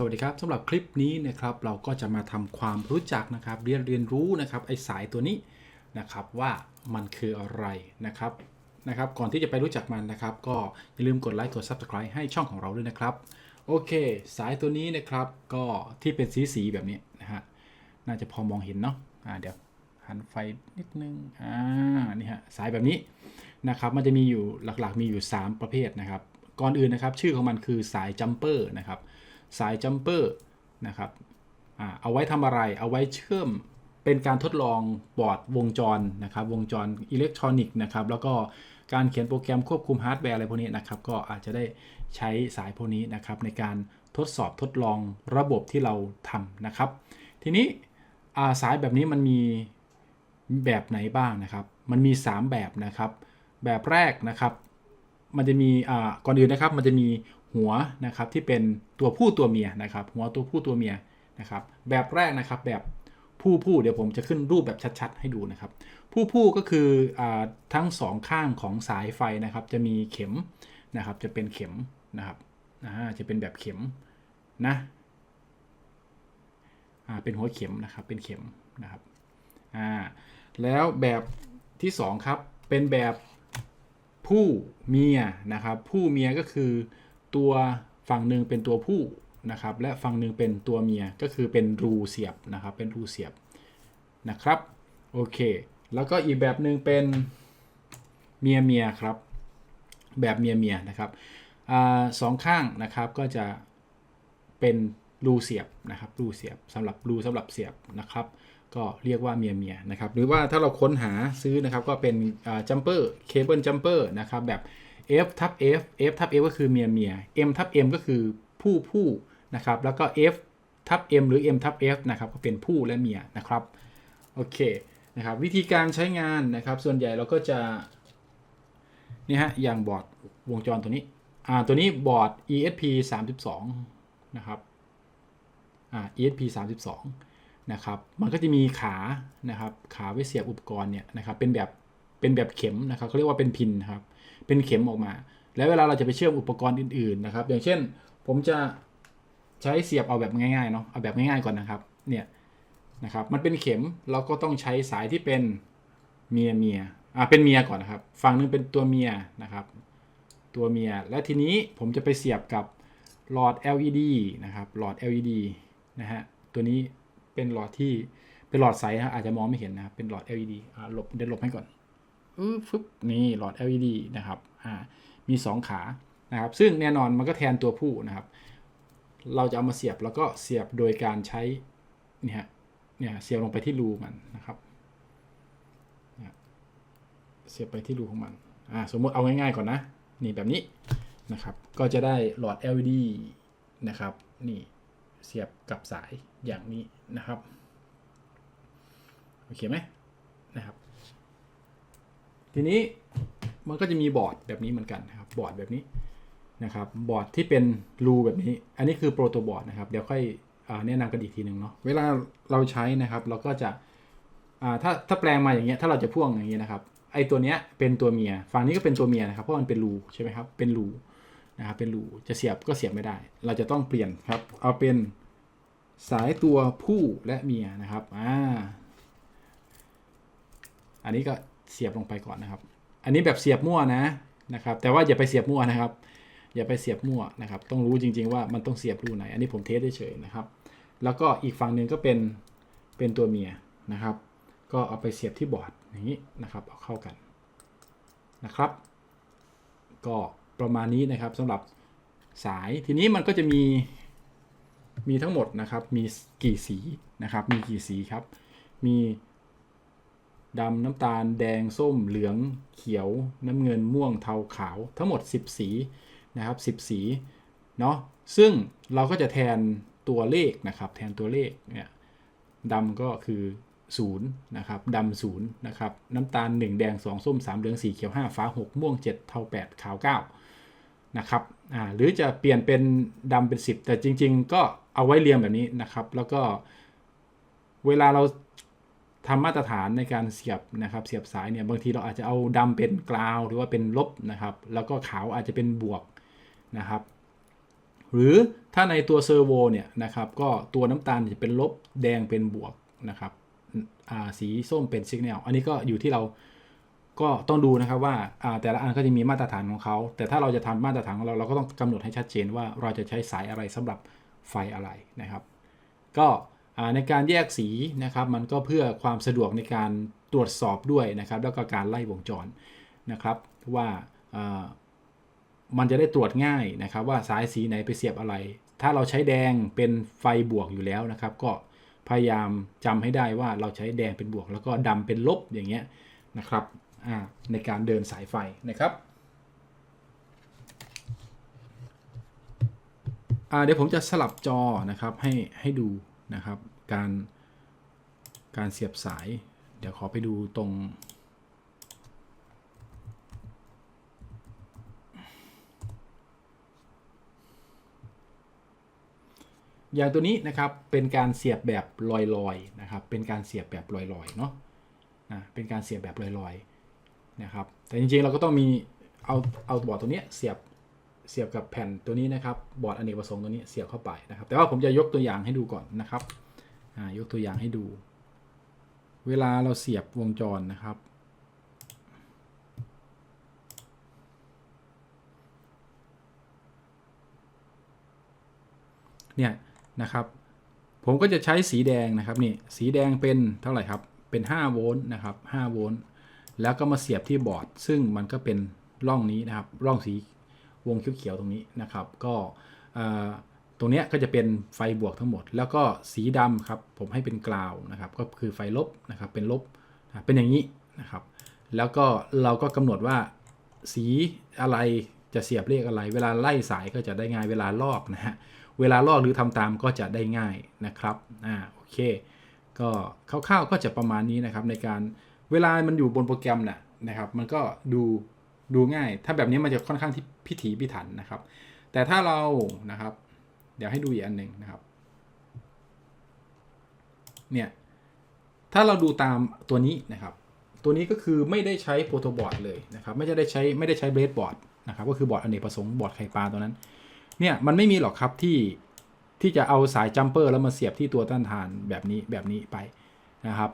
สวัสดีครับสำหรับคลิปนี้นะครับเราก็จะมาทำความรู้จักนะครับเรียนเรียนรู้นะครับไอสายตัวนี้นะครับว่ามันคืออะไรนะครับนะครับก่อนที่จะไปรู้จักมันนะครับ ก็อย่าลืมกดไลค์กด Subscribe ให้ช่องของเราด้วยนะครับ โอเค สายตัวนี้นะครับก็ที่เป็นสีสีแบบนี้นะฮะน่าจะพอมองเห็นเนาะอ่าเดี๋ยวหันไฟนิดนึงอ่านี่ฮะสายแบบนี้นะครับมันจะมีอยู่หลักๆมีอยู่ 3 ประเภทนะครับ ก่อนอื่นนะครับ ชื่อของมันคือสายจัมเปอร์นะครับ สายจัมเปอร์นะครับอเอาไว้ทำอะไร เอาไว้เชื่อมเป็นการทดลองบอร์ดวงจรนะครับ วงจรอิเล็กทรอนิกส์นะครับ แล้วก็การเขียนโปรแกรมควบคุมฮาร์ดแวร์อะไรพวกนี้นะครับ ก็อาจจะได้ใช้สายพวกนี้นะครับ ในการทดสอบทดลองระบบที่เราทำนะครับ ทีนี้สายแบบนี้มันมีแบบไหนบ้างนะครับ มันมี 3 แบบนะครับ แบบแรกนะครับ มันจะมีอ่าก่อนอื่นนะครับ มันจะมี หัวนะครับที่เป็นตัวผู้ตัวเมียนะครับ หัวตัวผู้ตัวเมียนะครับ แบบแรกนะครับแบบผู้ผู้เดี๋ยวผมจะขึ้นรูปแบบชัดๆ ให้ดูนะครับ ผู้ผู้ก็คืออทั้งสองข้างของสายไฟนะครับ จะมีเข็มนะครับ จะเป็นเข็มนะครับจะเป็นแบบเข็มนะเป็นหัวเข็มนะครับเป็นเข็มนะครับแล้วแบบที่สองครับเป็นแบบผู้เมียนะครับ ผู้เมียก็คือ ตัวฝั่งหนึ่งเป็นตัวผู้นะครับ และฝั่งหนึ่งเป็นตัวเมียก็คือเป็นรูเสียบนะครับ เป็นรูเสียบนะครับโอเค แล้วก็อีกแบบหนึ่งเป็นเมียเมียครับ แบบเมียเมียนะครับอสองข้างนะครับก็จะเป็นรูเสียบนะครับรูเสียบสำหรับรูสำหรับเสียบนะครับ ก็เรียกว่าเมียเมียนะครับ หรือว่าถ้าเราค้นหาซื้อนะครับก็เป็นจัมเปอร์เคเบิลจัมเปอร์นะครับแบบ F ทับ F F ทับ F ก็คือเมียเมีย M ทับ M ก็คือผู้ผู้นะครับ แล้วก็ F ทับ M หรือ M ทับ F นะครับก็เป็นผู้และเมียนะครับ โอเคนะครับวิธีการใช้งานนะครับ ส่วนใหญ่เราก็จะนี่ฮะอย่างบอร์ดวงจรตัวนี้อ่าตัวนี้บอร์ด ESP 32นะครับอ่า ESP 32นะครับมันก็จะมีขานะครับขาไว้เสียบอุปกรณ์เนี่ยนะครับเป็นแบบเป็นแบบเข็มนะครับเขาเรียกว่าเป็นพินนะครับ เป็นเข็มออกมา แล้วเวลาเราจะไปเชื่อมอุปกรณ์อื่นๆนะครับ อย่างเช่น ผมจะใช้เสียบเอาแบบง่ายๆเนาะเอาแบบง่ายๆก่อนนะครับเนี่ยนะครับมันเป็นเข็มเราก็ต้องใช้สายที่เป็นเมียเมียอ่าเป็นเมียก่อนนะครับ ฝั่งนึงเป็นตัวเมียนะครับ ตัวเมียและทีนี้ผมจะไปเสียบกับหลอด LED นะครับหลอด LED นะฮะตัวนี้เป็นหลอดที่เป็นหลอดใสนะอาจจะมองไม่เห็นนะครับเป็นหลอด LED อ่าหลบเดี๋ยวหลบให้ก่อน ฟึบนี่หลอด LED นะครับอ่ามี 2 ขานะครับ ซึ่งแน่นอนมันก็แทนตัวผู้นะครับ เราจะเอามาเสียบแล้วก็เสียบโดยการใช้เนี่ยเนี่ยเสียบลงไปที่รูมันนะครับเนี่ยเสียบไปที่รูของมันอ่าสมมติเอาง่ายๆก่อนนะ นี่แบบนี้นะครับ ก็จะได้หลอด LED นะครับ นี่เสียบกับสายอย่างนี้นะครับ โอเคไหมนะครับ ทีนี้มันก็จะมีบอร์ดแบบนี้เหมือนกันนะครับบอร์ดแบบนี้นะครับบอร์ดที่เป็นรูแบบนี้ อันนี้คือโปรโตบอร์ดนะครับเดี๋ยวค่อยแนะนำกันอีกทีหนึ่งเนาะเวลาเราใช้นะครับเราก็จะถ้าถ้าแปลงมาอย่างเงี้ยถ้าเราจะพ่วงอย่างเงี้ยนะครับไอตัวเนี้ยเป็นตัวเมียฝั่งนี้ก็เป็นตัวเมียนะครับเพราะมันเป็นรูใช่ไหมครับเป็นรูนะครับเป็นรูจะเสียบก็เสียบไม่ได้ เราจะต้องเปลี่ยนครับเอาเป็นสายตัวผู้และเมียนะครับอ่าอันนี้ก็ เสียบลงไปก่อนนะครับ อันนี้แบบเสียบมั่วนะนะครับ แต่ว่าอย่าไปเสียบมั่วนะครับ อย่าไปเสียบมั่วนะครับ ต้องรู้จริง ๆ ว่ามันต้องเสียบรูไหน อันนี้ผมเทสเฉยๆนะครับ แล้วก็อีกฝั่งหนึ่งก็เป็นเป็นตัวเมียนะครับ ก็เอาไปเสียบที่บอร์ดอย่างนี้นะครับ เอาเข้ากันนะครับ ก็ประมาณนี้นะครับสำหรับสายทีนี้มันก็จะมีมีทั้งหมดนะครับ มีกี่สีนะครับ มีกี่สีครับ มี ดำน้ำตาลแดงส้มเหลืองเขียวน้ำเงินม่วงเทาขาว ทั้งหมด 10 สีนะครับ 10 สีเนาะซึ่งเราก็จะแทนตัวเลขนะครับแทนตัวเลขเนี่ยดำก็คือ0นะครับดำศูนย์นะครับน้ำตาล 1 แดง 2 ส้ม 3 เหลือง 4 เขียว 5 ฟ้า 6 ม่วง 7 เทา 8 ขาว 9 นะครับอ่าหรือจะเปลี่ยนเป็นดำเป็น 10 แต่จริง ๆ ก็เอาไว้เรียงแบบนี้นะครับ แล้วก็เวลาเรา ทำมาตรฐานในการเสียบนะครับเสียบสายเนี่ยบางทีเราอาจจะเอาดำเป็นกราว หรือว่าเป็นลบนะครับ แล้วก็ขาวอาจจะเป็นบวกนะครับ หรือถ้าในตัวเซอร์โวเนี่ยนะครับก็ตัวน้ำตาลจะเป็นลบแดงเป็นบวกนะครับสีส้มเป็นสัญญาณอันนี้ก็อยู่ที่เราก็ต้องดูนะครับว่าแต่ละอันก็จะมีมาตรฐานของเขา แต่ถ้าเราจะทำมาตรฐานของเราเราก็ต้องกำหนดให้ชัดเจนว่าเราจะใช้สายอะไรสำหรับไฟอะไรนะครับ ก็ ในการแยกสีนะครับมันก็เพื่อความสะดวกในการตรวจสอบด้วยนะครับ แล้วก็การไล่วงจรนะครับ ว่ามันจะได้ตรวจง่ายนะครับ ว่าสายสีไหนไปเสียบอะไร ถ้าเราใช้แดงเป็นไฟบวกอยู่แล้วนะครับ ก็พยายามจำให้ได้ว่าเราใช้แดงเป็นบวก แล้วก็ดำเป็นลบอย่างเงี้ยนะครับในการเดินสายไฟนะครับเดี๋ยวผมจะสลับจอนะครับให้ให้ดู นะครับ การการเสียบสาย เดี๋ยวขอไปดูตรง อย่างตัวนี้นะครับเป็นการเสียบแบบลอยๆนะครับ เป็นการเสียบแบบลอยๆเนาะนะเป็นการเสียบแบบลอยๆนะครับ แต่จริงๆเราก็ต้องมีเอาเอาบอร์ดตัวนี้เสียบ เสียบกับแผ่นตัวนี้นะครับ บอร์ดอเนกประสงค์ตัวนี้เสียบเข้าไปนะครับ แต่ว่าผมจะยกตัวอย่างให้ดูก่อนนะครับอ่ายกตัวอย่างให้ดู เวลาเราเสียบวงจรนะครับ เนี่ยนะครับ ผมก็จะใช้สีแดงนะครับนี่สีแดงเป็นเท่าไหร่ครับ เป็น 5 โวลต์นะครับ5โวลต์แล้วก็มาเสียบที่บอร์ด ซึ่งมันก็เป็นร่องนี้นะครับ ร่องสี วงเขียวๆตรงนี้นะครับ ก็ตรงเนี้ยก็จะเป็นไฟบวกทั้งหมด แล้วก็สีดำครับผมให้เป็นกราวนะครับ ก็คือไฟลบนะครับเป็นลบเป็นอย่างนี้นะครับ แล้วก็เราก็กำหนดว่าสีอะไรจะเสียบเลขอะไร เวลาไล่สายก็จะได้ง่ายเวลาลอกนะฮะเวลาลอกหรือทำตามก็จะได้ง่ายนะครับอ่าโอเค ก็คร่าวๆก็จะประมาณนี้นะครับในการเวลามันอยู่บนโปรแกรมน่ะนะครับ มันก็ดู ดูง่าย ถ้าแบบนี้มันจะค่อนข้างที่พิถีพิถันนะครับ แต่ถ้าเรานะครับ เดี๋ยวให้ดูอีกอันหนึ่งนะครับ เนี่ย ถ้าเราดูตามตัวนี้นะครับ ตัวนี้ก็คือไม่ได้ใช้โปรโตบอร์ดเลยนะครับ ไม่ได้ใช้ไม่ได้ใช้เบสบอร์ดนะครับ ก็คือบอร์ดอเนกประสงค์บอร์ดไข่ปลาตัวนั้น เนี่ยมันไม่มีหรอกครับที่ที่จะเอาสายจัมเปอร์แล้วมาเสียบที่ตัวต้านทานแบบนี้แบบนี้ไปนะครับ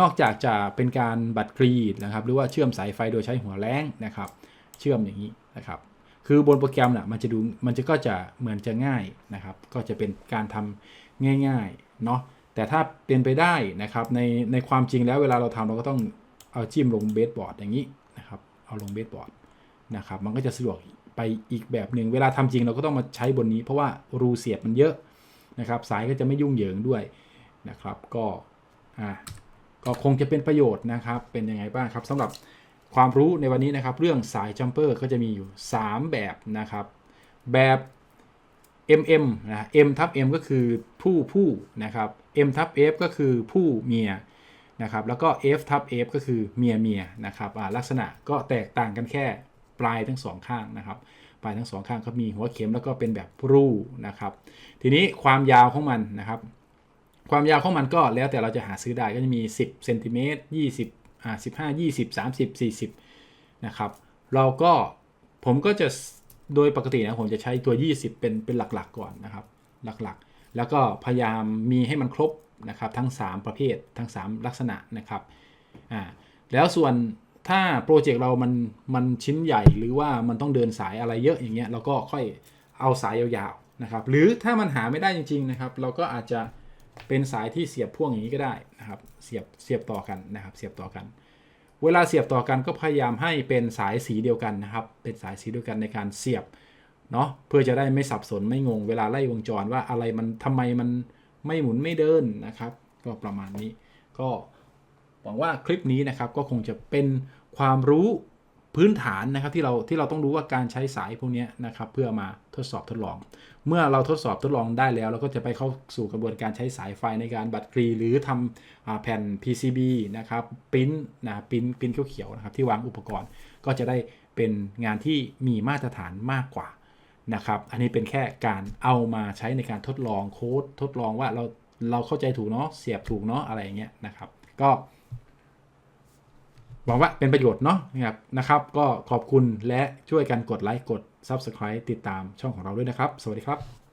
นอกจากจะเป็นการบัดกรีดนะครับ หรือว่าเชื่อมสายไฟโดยใช้หัวแรงนะครับ เชื่อมอย่างนี้นะครับ คือบนโปรแกรมน่ะมันจะดูมันจะก็จะเหมือนจะง่ายนะครับ ก็จะเป็นการทำง่ายๆเนาะแต่ถ้าเป็นไปได้นะครับในในความจริงแล้วเวลาเราทำเราก็ต้องเอาจิ้มลงเบสบอร์ดอย่างนี้นะครับ เอาลงเบสบอร์ดนะครับ มันก็จะสะดวกไปอีกแบบหนึ่งเวลาทำจริงเราก็ต้องมาใช้บนนี้ เพราะว่ารูเสียบมันเยอะนะครับ สายก็จะไม่ยุ่งเหยิงด้วยนะครับ ก็อ่า ก็คงจะเป็นประโยชน์นะครับ เป็นยังไงบ้างครับสำหรับความรู้ในวันนี้นะครับ เรื่องสายจัมเปอร์ก็จะมีอยู่ 3 แบบนะครับ แบบ MM นะ M ทับ M ก็คือผู้ผู้นะครับ M ทับ F ก็คือผู้เมียนะครับ แล้วก็ F ทับ F ก็คือเมียเมียนะครับลักษณะก็แตกต่างกันแค่ปลายทั้งสองข้างนะครับปลายทั้งสองข้างก็มีหัวเข็มแล้วก็เป็นแบบรูนะครับ ทีนี้ความยาวของมันนะครับ ความยาวของมันก็แล้วแต่เราจะหาซื้อได้ก็จะมี 10เซนติเมตร20อ่า15 20 30 40 นะครับ เราก็ผมก็จะโดยปกตินะผมจะใช้ตัว 20 เป็นเป็นหลักๆก่อนนะครับ หลักๆ แล้วก็พยายามมีให้มันครบนะครับทั้ง 3 ประเภททั้ง 3 ลักษณะนะครับอ่าแล้วส่วนถ้าโปรเจกต์เรามันมันชิ้นใหญ่หรือว่ามันต้องเดินสายอะไรเยอะอย่างเงี้ยเราก็ค่อยเอาสายยาวๆนะครับหรือถ้ามันหาไม่ได้จริงๆนะครับ เราก็อาจจะ เป็นสายที่เสียบพ่วงอย่างนี้ก็ได้นะครับ เสียบเสียบต่อกันนะครับ เสียบต่อกัน เวลาเสียบต่อกันก็พยายามให้เป็นสายสีเดียวกันนะครับ เป็นสายสีเดียวกันในการเสียบเนาะเพื่อจะได้ไม่สับสนไม่งง เวลาไล่วงจรว่าอะไรมันทำไมมันไม่หมุนไม่เดินนะครับ ก็ประมาณนี้ ก็หวังว่าคลิปนี้นะครับก็คงจะเป็นความรู้ พื้นฐานนะครับที่เราที่เราต้องรู้ว่าการใช้สายพวกนี้นะครับเพื่อมาทดสอบทดลอง เมื่อเราทดสอบทดลองได้แล้ว เราก็จะไปเข้าสู่กระบวนการใช้สายไฟในการบัดกรี หรือทำอแผ่น PCB นะครับปิ้นนะปิ้นปิ้นเขียวๆนะครับที่วางอุปกรณ์ก็จะได้เป็นงานที่มีมาตรฐานมากกว่านะครับ อันนี้เป็นแค่การเอามาใช้ในการทดลองโค้ดทดลองว่าเราเราเข้าใจถูกเนาะเสียบถูกเนาะอะไรอย่างเงี้ยนะครับ ก็ หวังว่าเป็นประโยชน์เนาะนะครับนะครับ ก็ขอบคุณและช่วยกันกดไลค์กด Subscribe ติดตามช่องของเราด้วยนะครับ สวัสดีครับ